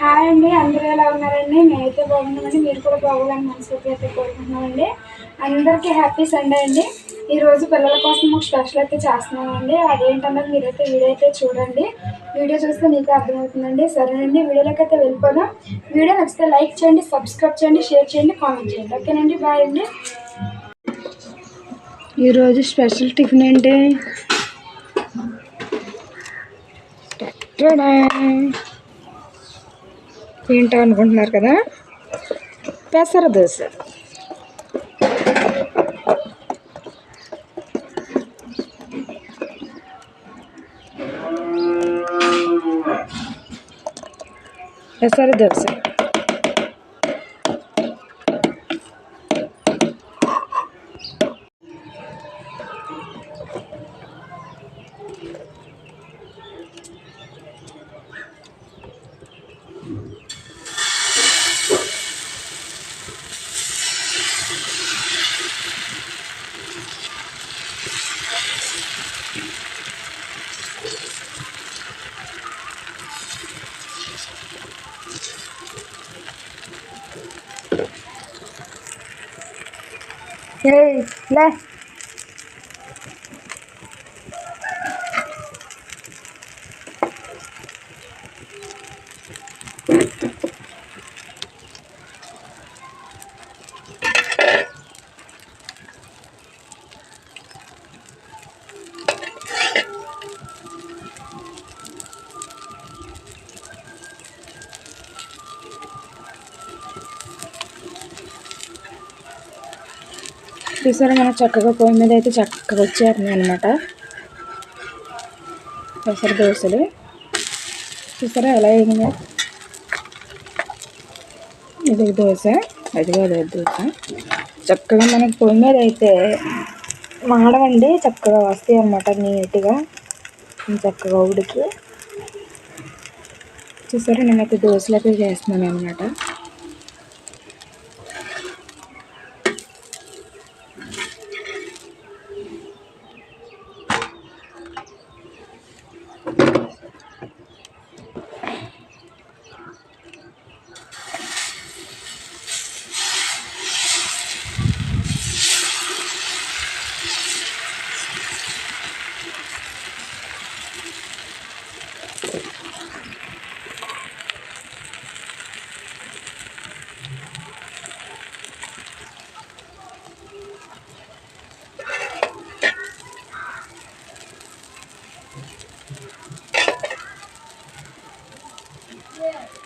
Hi అండి అందరూ ఎలా ఉన్నారండి? నేనైతే బాగున్నామండి మీరు కూడా బాగోవాలని మనస్ఫూర్తిగా అయితే కోరుకుంటున్నామండి అందరికీ హ్యాపీ సండే అండి. ఈరోజు పిల్లల కోసం ఒక స్పెషల్ అయితే చేస్తున్నామండి. అదేంటన్నది మీరైతే వీడియో అయితే చూడండి. వీడియో చూస్తే మీకు అర్థమవుతుందండి. సరేనండి వీడియోలోకి అయితే వెళ్ళిపోదాం. వీడియో నచ్చితే లైక్ చేయండి సబ్స్క్రైబ్ చేయండి షేర్ చేయండి కామెంట్ చేయండి. ఓకేనండి బాయ్ అండి. ఈరోజు స్పెషల్ టిఫిన్ ఏంటి? ఏంటో అనుకుంటున్నారు కదా? పెసర దోశ. పెసర దోశ. দে చూసారా మనం చక్కగా పొయ్యి మీద అయితే చక్కగా వచ్చేస్తున్నాయి అనమాట పెసర దోశలు. చూసారా ఎలా అయింది ఇది దోశ అది కాదు దోశ. చక్కగా మనకు పొయ్యి మీద అయితే మాడవండి చక్కగా వస్తాయి అన్నమాట నీట్గా. చక్కగా ఉడికి. చూసారా నేనైతే దోశలు అయితే చేస్తున్నాను అనమాట Yeah.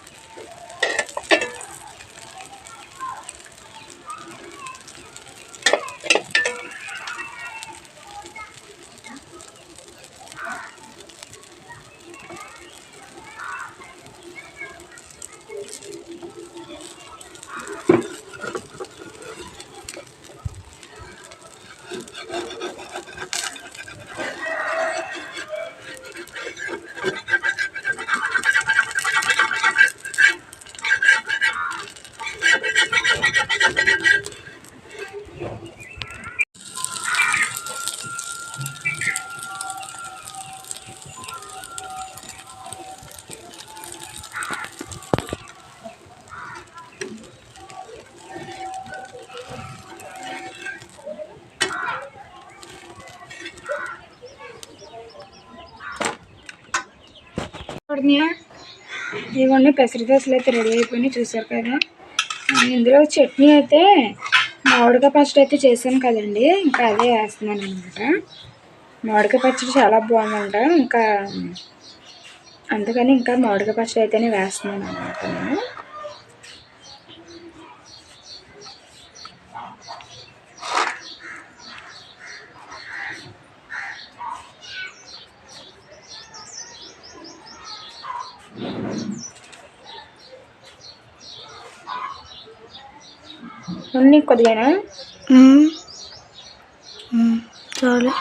ఇవన్నీ పెసర దోశలు అయితే రెడీ అయిపోయినాయి చూసారు కదా. ఇందులో చట్నీ అయితే మామిడికాయ పచ్చడి అయితే చేశాను కదండి. ఇంకా అదే వేస్తున్నాను అనమాట మామిడికాయ పచ్చడి చాలా బాగుందంట. ఇంకా అందుకని ఇంకా మామిడికాయ పచ్చడి అయితేనే వేస్తున్నాను అనమాట నేను. ఉన్ని కొద్దిగానా? చాలు.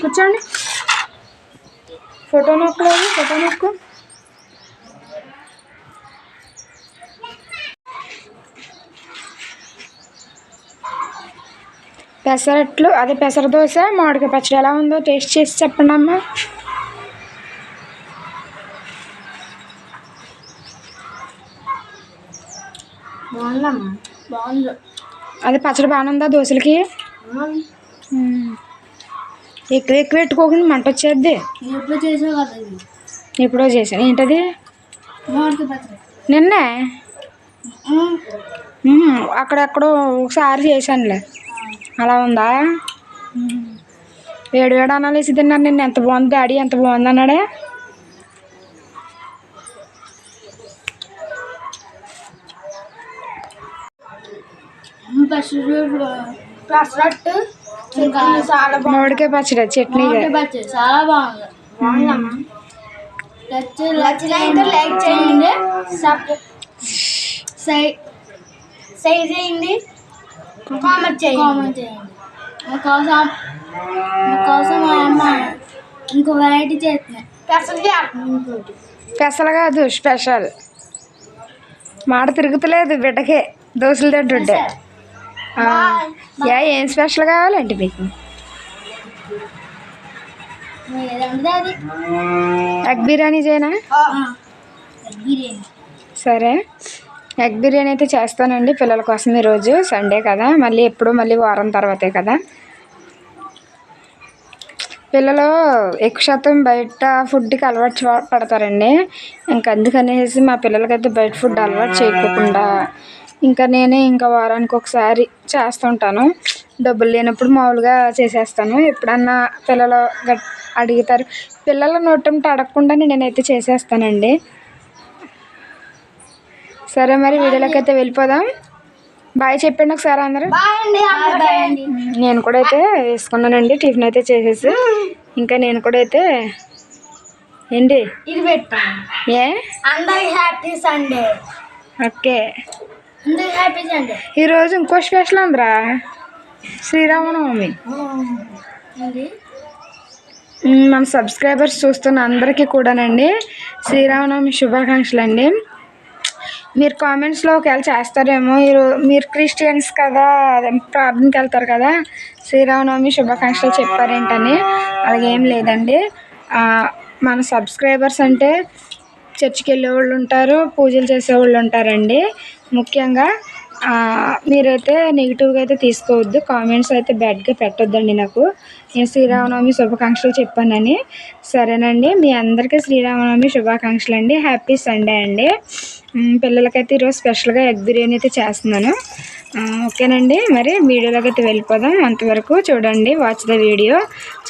కూర్చోండి. ఫోటో నొక్కలేదు ఫోటో నొక్కు. పెసరట్లు అదే పెసర దోశ మామిడికాయ పచ్చడి ఎలా ఉందో టేస్ట్ చేసి చెప్పండి అమ్మా బాగుందమ్మా బాగుంది. అది పచ్చడి బాగానే ఉందా దోశలకి. ఎక్కువ ఎక్కువ పెట్టుకోకుండా మంట వచ్చేద్ది? ఎప్పుడు చేసావు కదా ఇది. ఎప్పుడో చేశాను ఏంటది? నిన్నే. అక్కడెక్కడో ఒకసారి చేశానులే. అలా ఉందా. వేడి వేడి అన్నాలు వేసి తిన్నాను నిన్న. ఎంత బాగుంది డాడీ? ఎంత బాగుంది అన్నాడే? పచ్చడి ఇంకా చాలా మామిడికాయ పచ్చడి చట్నీ. బాగుంది పచ్చడి చాలా బాగుంది. బాగుందమ్మా. నచ్చినైతే లైక్ చేయండి. సైజ్ చేయండి. కామెంట్ చేయండి. కామెంట్ చేయండి. మీకోసం మీకోసం మా అమ్మ ఇంకో వెరైటీ చేస్తున్నాయి పెసలు ఇంకోటి స్పెషల్ కాదు స్పెషల్. మాట తిరుగుతలేదు బిడ్డకే దోశలు తింటుంటే. యా ఏం స్పెషల్ కావాలండి మీకు? ఎగ్ బిర్యానీ చేయనా? సరే. ఎగ్ బిర్యానీ అయితే చేస్తానండి పిల్లల కోసం ఈరోజు సండే కదా. మళ్ళీ ఎప్పుడు మళ్ళీ వారం తర్వాతే కదా. పిల్లలు ఎక్కువ శాతం బయట ఫుడ్కి అలవాటు పడతారండి. ఇంకా అందుకనేసి మా పిల్లలకైతే బయట ఫుడ్ అలవాటు చేయకోకుండా ఇంకా నేనే ఇంకా వారానికి ఒకసారి చేస్తుంటాను. డబ్బులు లేనప్పుడు మామూలుగా చేసేస్తాను. ఎప్పుడన్నా పిల్లలు గట్ అడుగుతారు. పిల్లల నోటంటే అడగకుండా నేనైతే చేసేస్తానండి. సరే మరి వీడియోలోకి అయితే వెళ్ళిపోదాం. బాయ్ చెప్పండి ఒకసారి అందరూ. బాయ్ అండి బాయ్ అండి. నేను కూడా అయితే వేసుకున్నానండి. టిఫిన్ అయితే చేసేసి. ఇంకా నేను కూడా అయితే ఏంటి? ఇది పెట్టాను ఏ? అందరికి హ్యాపీ సండే. ఓకే. ఈరోజు ఇంకో స్పెషల్ ఉందిరా. శ్రీరామనవమి. మన సబ్స్క్రైబర్స్ చూస్తున్న అందరికీ కూడానండి శ్రీరామనవమి శుభాకాంక్షలు అండి మీరు కామెంట్స్లో ఒకవేళ చేస్తారేమో. మీరు మీరు క్రిస్టియన్స్ కదా ప్రార్థనకి వెళ్తారు కదా శ్రీరామనవమి శుభాకాంక్షలు చెప్పారేంటని. అలాగేం లేదండి. మన సబ్స్క్రైబర్స్ అంటే చర్చికి వెళ్ళే వాళ్ళు ఉంటారు పూజలు చేసేవాళ్ళు ఉంటారండి. ముఖ్యంగా మీరైతే నెగిటివ్గా అయితే తీసుకోవద్దు. కామెంట్స్ అయితే బ్యాడ్గా పెట్టొద్దండి నాకు. నేను శ్రీరామనవమి శుభాకాంక్షలు చెప్పానని. సరేనండి. మీ అందరికీ శ్రీరామనవమి శుభాకాంక్షలు అండి. హ్యాపీ సండే అండి. పిల్లలకైతే ఈరోజు స్పెషల్గా ఎగ్ బిర్యానీ అయితే చేస్తున్నాను. ఓకేనండి. మరి వీడియోలోకి అయితే వెళ్ళిపోదాం. అంతవరకు చూడండి వాచ్ ద వీడియో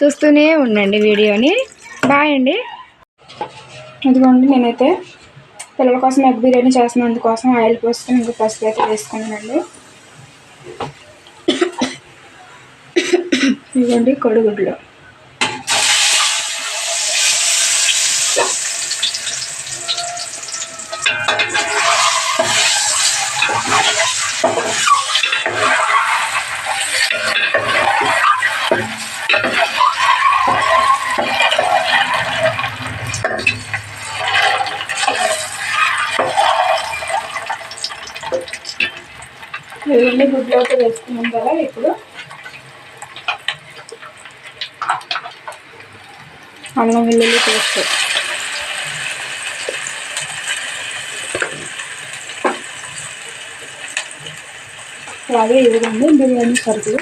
చూస్తూనే ఉండండి వీడియోని. బాయ్ అండి. ఇదిగోండి నేనైతే పిల్లల కోసం ఎగ్ బిర్యానీ చేస్తున్నాను అందుకోసం ఆయిల్ పోసుకొని ఇంకా పసుపు అయితే వేసుకున్నానండి ఇవ్వండి కొడుగుడ్లు. ఇవన్నీ గుడ్లు వేసుకున్నాం కదా ఇప్పుడు. అల్లం వెల్లుల్లి పేస్ట్. అలాగే ఇవ్వండి బిర్యానీ సరుకులు.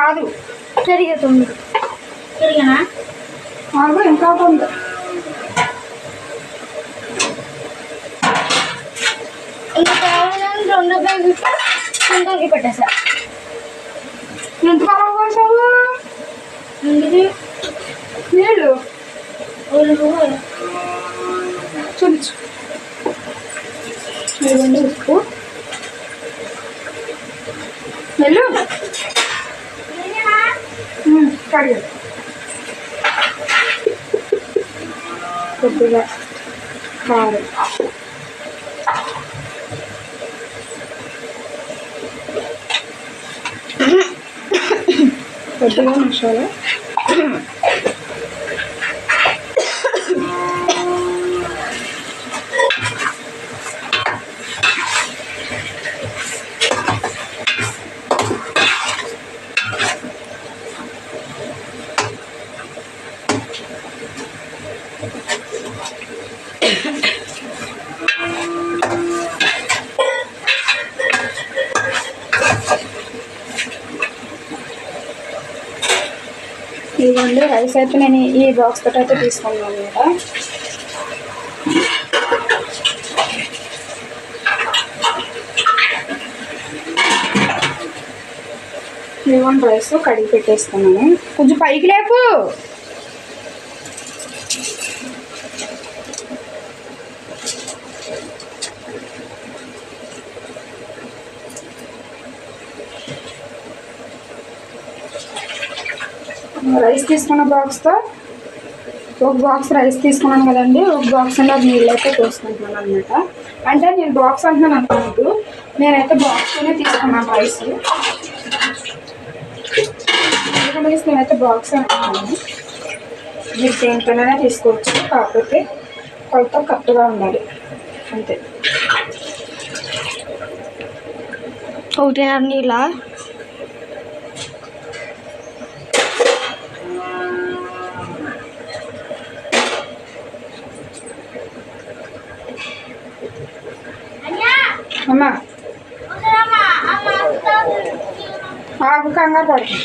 రాదు సరిగా తొమ్మిది ఇంకా ఉంది ఇంకా కావాలని రెండు బ్యాగులు పెట్టేసా ఎంత కాలం పోసావు ఇది నీళ్ళు ఒళ్ళు చూపించు ఇదిగోండి ఉప్పు వెళ్ళు. സ്റ്റാർട്ട് ചെയ്യാം കാറ് കൊത്തിയ മസാല. ఇదిగోండి రైస్ అయితే నేను ఈ బాక్స్ తోటి అయితే తీసుకున్నాను అనమాట ఇదిగోండి రైస్ కడిగి పెట్టేసుకున్నాను కొంచెం పైకి లేపు. రైస్ తీసుకున్న బాక్స్తో ఒక బాక్స్ రైస్ తీసుకున్నాను కదండి ఒక బాక్స్ అంతా నీళ్ళు అయితే పోసుకుంటున్నాను అనమాట అంటే నేను బాక్స్ అంటున్నాను అనుకోవద్దు. నేనైతే బాక్స్లోనే తీసుకున్నాను రైస్. ఎందుకంటే నేనైతే బాక్స్ అనుకున్నాను మీరు దేంట్లోనే తీసుకోవచ్చు కాకపోతే కొలత కరెక్ట్గా ఉండాలి. అంతే. ఒకటిన్నర నీళ్ళ? అమ్మా. ఆకు కంగారు పడుతుంది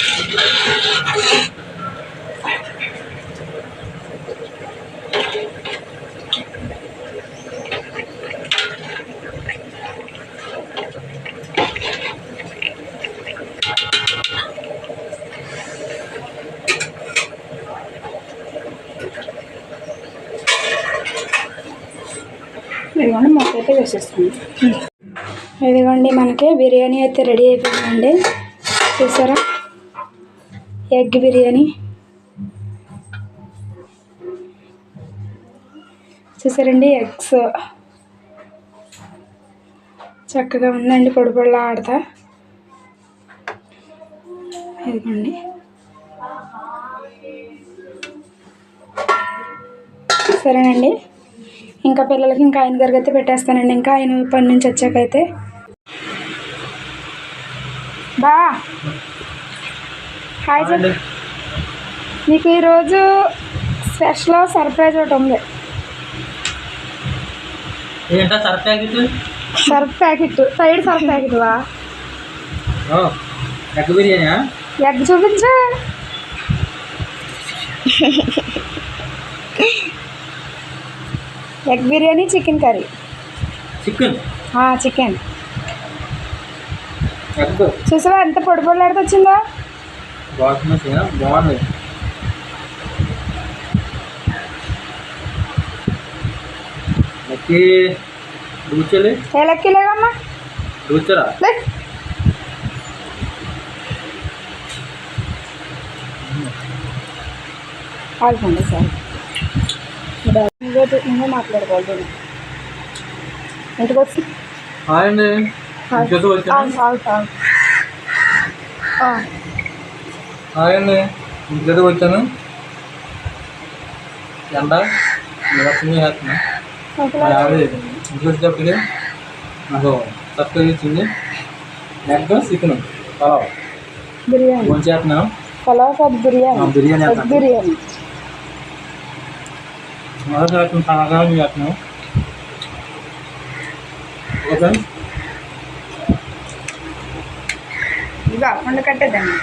ఇదిగోండి మొక్క అయితే వేసేస్తాను ఇదిగోండి మనకి బిర్యానీ అయితే రెడీ అయిపోయిందండి. చూసారా? ఎగ్ బిర్యానీ. చూసారండి ఎగ్స్. చక్కగా ఉందండి పొడి పొడిలా ఆడతా. ఇదిగోండి. సరేనండి. ఇంకా పిల్లలకి ఇంకా ఆయన గారికి అయితే పెట్టేస్తానండి. ఇంకా ఆయన పని నుంచి వచ్చాకైతే. బా. హాయ్ చెప్పు మీకు ఈరోజు స్పెషల్ సర్ప్రైజ్ ఒకటి ఉంది. Surf packet. Side surf packet వా. ఎగ్ బిర్యానీ ఎగ్ చూపించు. Egg biryani chicken curry chicken chicken egg చూసావా ఎంత పొడి పొడిలాడితే వచ్చిందో? బాస్మతి బాగుంది. లక్కీ దూచలే. ఏ లెక్కలేదమ్మా దూచరా? లే. ఆడుకోండి సార్ నువ్వే నువ్వే మాట్లాడుకోవాలి. ఇంటికి వచ్చి? హాయ్ అండి. ఆ, హాయండి ఇంట్లో వచ్చాను? ఎండ? నిరసన చేస్తున్నా ఇంట్లో వచ్చేటప్పటికి నాకు సబ్స్క్రైబ్ ఇచ్చింది. Egg chicken pulao. బిర్యానీ. చేస్తున్నాను పలావ్ బిర్యానీ. ఆ, బిర్యానీ. ఎగ్ చేస్తున్నాను బిర్యానీ మొదటి చేస్తున్నాం సమాధానం చేస్తున్నాం ఓకే ఇక వండ కట్టేద్దండి